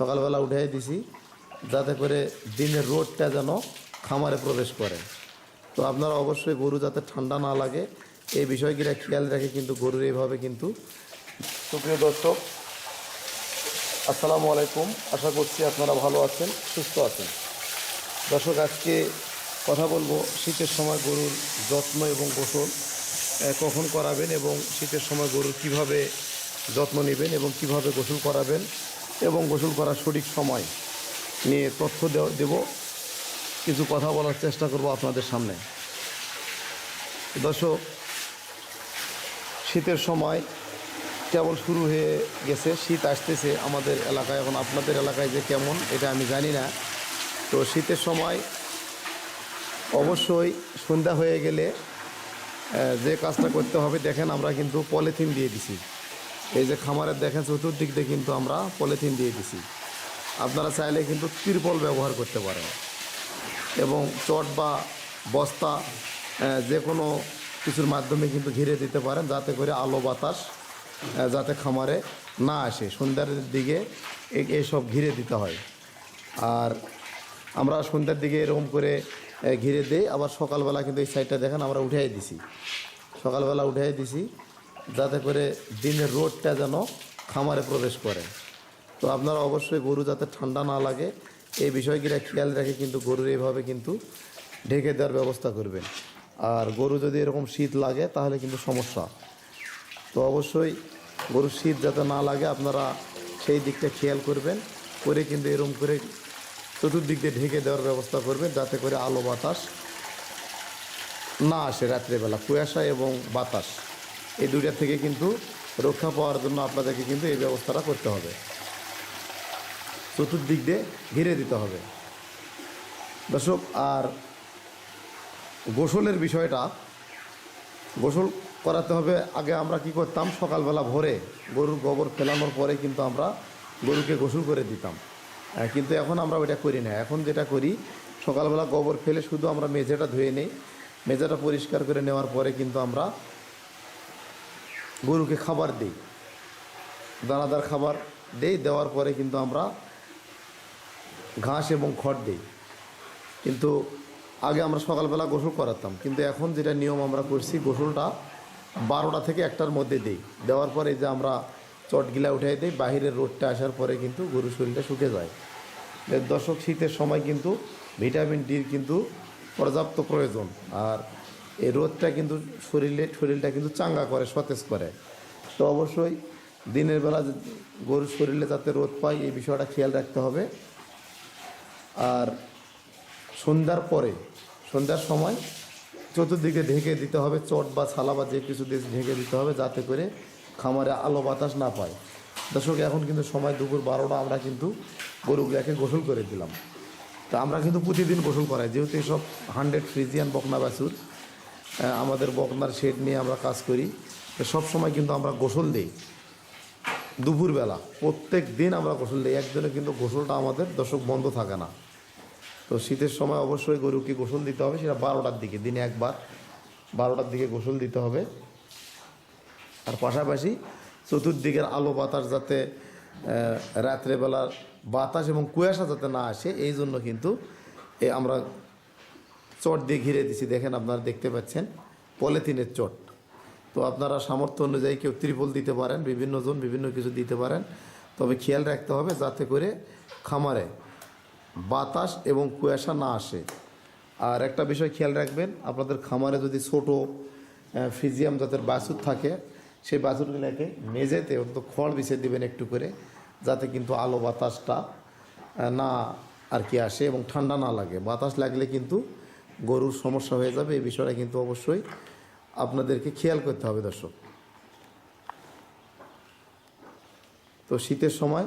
সকালবেলা উঠে দিছি, যাতে করে দিনের রোদটা যেন খামারে প্রবেশ করে। তো আপনারা অবশ্যই গরু যাতে ঠান্ডা না লাগে, এই বিষয়গুলো খেয়াল রাখে কিন্তু গরুর এইভাবে কিন্তু সুপ্রিয় দর্শক, আসসালামু আলাইকুম। আশা করছি আপনারা ভালো আছেন, সুস্থ আছেন। দর্শক, আজকে কথা বলব শীতের সময় গরুর যত্ন এবং গোসল কখন করাবেন এবং শীতের সময় গরুর কীভাবে যত্ন নেবেন এবং কীভাবে গোসল করাবেন এবং গোসল করার সঠিক সময় নিয়ে তথ্য দেব। কিছু কথা বলার চেষ্টা করব আপনাদের সামনে। দর্শক, শীতের সময় কেবল শুরু হয়ে গেছে, শীত আসতেছে আমাদের এলাকায়। এখন আপনাদের এলাকায় যে কেমন, এটা আমি জানি না। তো শীতের সময় অবশ্যই সন্ধ্যা হয়ে গেলে যে কাজটা করতে হবে, দেখেন আমরা কিন্তু পলিথিন দিয়ে দিছি। এই যে খামারের দেখেন চতুর্দিক দিয়ে কিন্তু আমরা পলিথিন দিয়ে দিছি। আপনারা চাইলে কিন্তু তিরপল ব্যবহার করতে পারেন। এবং চট বা বস্তা যে কোনো কিছুর মাধ্যমে কিন্তু ঘিরে দিতে পারেন যাতে করে আলো বাতাস যাতে খামারে না আসে। সন্ধ্যার দিকে এ- এইসব ঘিরে দিতে হয়। আর আমরা সন্ধ্যার দিকে এরকম করে ঘিরে দিই। আবার সকালবেলা কিন্তু এই সাইডটা দেখেন আমরা উঠাই দিছি। সকালবেলা উঠাই দিছি। যাতে করে দিনের রোদটা যেন খামারে প্রবেশ করে। তো আপনারা অবশ্যই গরু যাতে ঠান্ডা না লাগে, এই বিষয়গুলো খেয়াল রেখে কিন্তু গরুর এইভাবে কিন্তু ঢেকে দেওয়ার ব্যবস্থা করবেন। আর গরু যদি এরকম শীত লাগে, তাহলে কিন্তু সমস্যা। তো অবশ্যই গরুর শীত যাতে না লাগে, আপনারা সেই দিকটা খেয়াল করবেন। করে কিন্তু এরকম করে চতুর্দিক দিয়ে ঢেকে দেওয়ার ব্যবস্থা করবেন, যাতে করে আলো বাতাস না আসে রাত্রেবেলা, কুয়াশা এবং বাতাস। এই দুইটা থেকে কিন্তু রক্ষা পাওয়ার জন্য আপনাদেরকে কিন্তু এই ব্যবস্থাটা করতে হবে। চতুর্দিক দিয়ে ঘিরে দিতে হবে। দর্শক, আর গোসলের বিষয়টা, গোসল করাতে হবে। আগে আমরা কি করতাম? সকালবেলা ভোরে গরুর গোবর ফেলানোর পরে কিন্তু আমরা গরুকে গোসল করে দিতাম। কিন্তু এখন আমরা ওইটা করি না। এখন যেটা করি, সকালবেলা গোবর ফেলে শুধু আমরা মেঝেটা ধুয়ে নেই। মেঝেটা পরিষ্কার করে নেওয়ার পরে কিন্তু আমরা গরুকে খাবার দিই। দানাদার খাবার দেই, দেওয়ার পরে কিন্তু আমরা ঘাস এবং খড় দিই। কিন্তু আগে আমরা সকালবেলা গোসল করাতাম, কিন্তু এখন যেটা নিয়ম আমরা করছি, গোসলটা বারোটা থেকে একটার মধ্যে দিই। দেওয়ার পরে যে আমরা চটগিলা উঠাই দিই, বাহিরের রোদটা আসার পরে কিন্তু গরু শরীরটা শুকে যায়। দর্শক, শীতের সময় কিন্তু ভিটামিন ডির কিন্তু পর্যাপ্ত প্রয়োজন। আর এই রোদটা কিন্তু শরীরে শরীরটা কিন্তু চাঙ্গা করে, সতেজ করে। তো অবশ্যই দিনের বেলা গরুর শরীরে যাতে রোদ পায়, এই বিষয়টা খেয়াল রাখতে হবে। আর সন্ধ্যার পরে, সন্ধ্যার সময় চতুর্দিকে ঢেকে দিতে হবে, চট বা ছালা বা যে কিছু দিয়ে ঢেকে দিতে হবে, যাতে করে খামারে আলো বাতাস না পায়। দর্শক, এখন কিন্তু সময় দুপুর বারোটা, আমরা কিন্তু গরুগুলাকে গোসল করে দিলাম। তা আমরা কিন্তু প্রতিদিন গোসল করাই, যেহেতু এসব হান্ড্রেড ফ্রিজিয়ান বকনা বাছুর। আমাদের বকনার শেড নিয়ে আমরা কাজ করি। সব সময় কিন্তু আমরা গোসল দিই। দুপুরবেলা প্রত্যেক দিন আমরা গোসল দিই। একদিনে কিন্তু গোসলটা আমাদের দর্শক বন্ধ থাকে না। তো শীতের সময় অবশ্যই গরুকে গোসল দিতে হবে। সেটা বারোটার দিকে, দিনে একবার বারোটার দিকে গোসল দিতে হবে। আর পাশাপাশি চতুর্দিকের আলো বাতাস যাতে রাত্রেবেলার বাতাস এবং কুয়াশা যাতে না আসে, এই জন্য কিন্তু আমরা চট দিয়ে ঘিরে দিছি। দেখেন আপনারা দেখতে পাচ্ছেন, পলিথিনের চট। তো আপনারা সামর্থ্য অনুযায়ী কেউ ত্রিপল দিতে পারেন, বিভিন্ন জন বিভিন্ন কিছু দিতে পারেন। তবে খেয়াল রাখতে হবে যাতে করে খামারে বাতাস এবং কুয়াশা না আসে। আর একটা বিষয় খেয়াল রাখবেন, আপনাদের খামারে যদি ছোট ফিজিয়াম জাতের বাছুর থাকে, সেই বাছুরগুলোকে মেঝেতে অন্তত খড় বিছিয়ে দিবেন একটু করে, যাতে কিন্তু আলো বাতাসটা না আর কি আসে এবং ঠান্ডা না লাগে। বাতাস লাগলে কিন্তু গরুর সমস্যা হয়ে যাবে, এই বিষয়টা কিন্তু অবশ্যই আপনাদেরকে খেয়াল করতে হবে দর্শক। তো শীতের সময়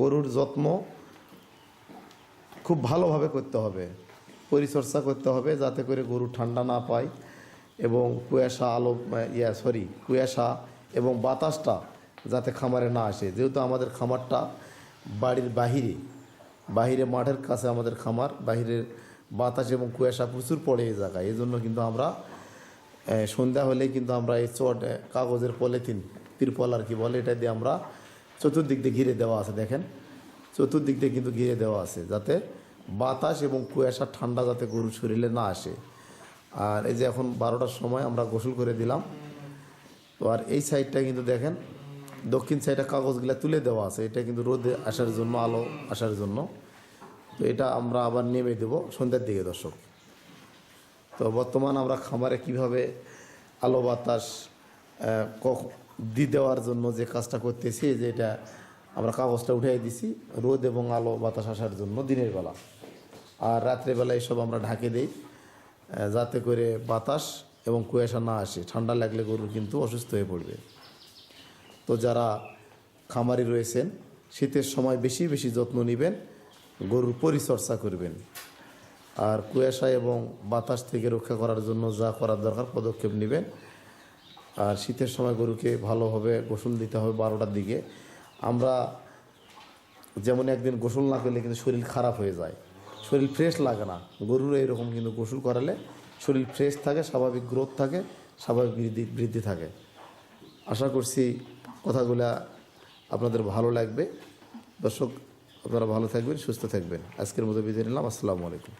গরুর যত্ন খুব ভালোভাবে করতে হবে, পরিচর্যা করতে হবে যাতে করে গরু ঠান্ডা না পায় এবং কুয়াশা, আলো, ইয়া, সরি, কুয়াশা এবং বাতাসটা যাতে খামারে না আসে। যেহেতু আমাদের খামারটা বাড়ির বাহিরে বাহিরে মাঠের কাছে আমাদের খামার, বাহিরের বাতাস এবং কুয়াশা প্রচুর পড়ে এই জায়গায়। এই জন্য কিন্তু আমরা সন্ধ্যা হলেই কিন্তু আমরা এই চট কাগজের পলিথিন, তিরপল আর কি বলে, এটা দিয়ে আমরা চতুর্দিক দিয়ে ঘিরে দেওয়া আছে, দেখেন। চতুর্দিক দিয়ে কিন্তু ঘিরে দেওয়া আছে, যাতে বাতাস এবং কুয়াশা ঠান্ডা যাতে গরুর শরীরে না আসে। আর এই যে এখন বারোটার সময় আমরা গোসল করে দিলাম। তো আর এই সাইডটা কিন্তু দেখেন, দক্ষিণ সাইডে কাগজগুলো তুলে দেওয়া আছে, এটা কিন্তু রোদে আসার জন্য, আলো আসার জন্য। তো এটা আমরা আবার নেমে দেব সন্ধ্যার দিকে, দর্শক। তো বর্তমান আমরা খামারে কীভাবে আলো বাতাস দি দেওয়ার জন্য যে কাজটা করতেছি, যে এটা আমরা কাগজটা উঠিয়ে দিছি, রোদ এবং আলো বাতাস আসার জন্য দিনের বেলা। আর রাত্রেবেলা এসব আমরা ঢাকে দিই যাতে করে বাতাস এবং কুয়াশা না আসে। ঠান্ডা লাগলে গরু কিন্তু অসুস্থ হয়ে পড়বে। তো যারা খামারি রয়েছেন, শীতের সময় বেশি বেশি যত্ন নেবেন গরুর পরিচর্যা করবেন। আর কুয়াশা এবং বাতাস থেকে রক্ষা করার জন্য যা করার দরকার পদক্ষেপ নেবেন। আর শীতের সময় গরুকে ভালোভাবে গোসল দিতে হবে বারোটার দিকে। আমরা যেমন একদিন গোসল না করলে কিন্তু শরীর খারাপ হয়ে যায়। শরীর ফ্রেশ লাগে না। গরুর এরকম কিন্তু গোসল করালে শরীর ফ্রেশ থাকে, স্বাভাবিক গ্রোথ থাকে, স্বাভাবিক বৃদ্ধি বৃদ্ধি থাকে। আশা করছি কথাগুলা আপনাদের ভালো লাগবে। দর্শক আপনারা ভালো থাকবেন সুস্থ থাকবেন। আজকের মতো বিদায় নিলাম। আসসালামু আলাইকুম।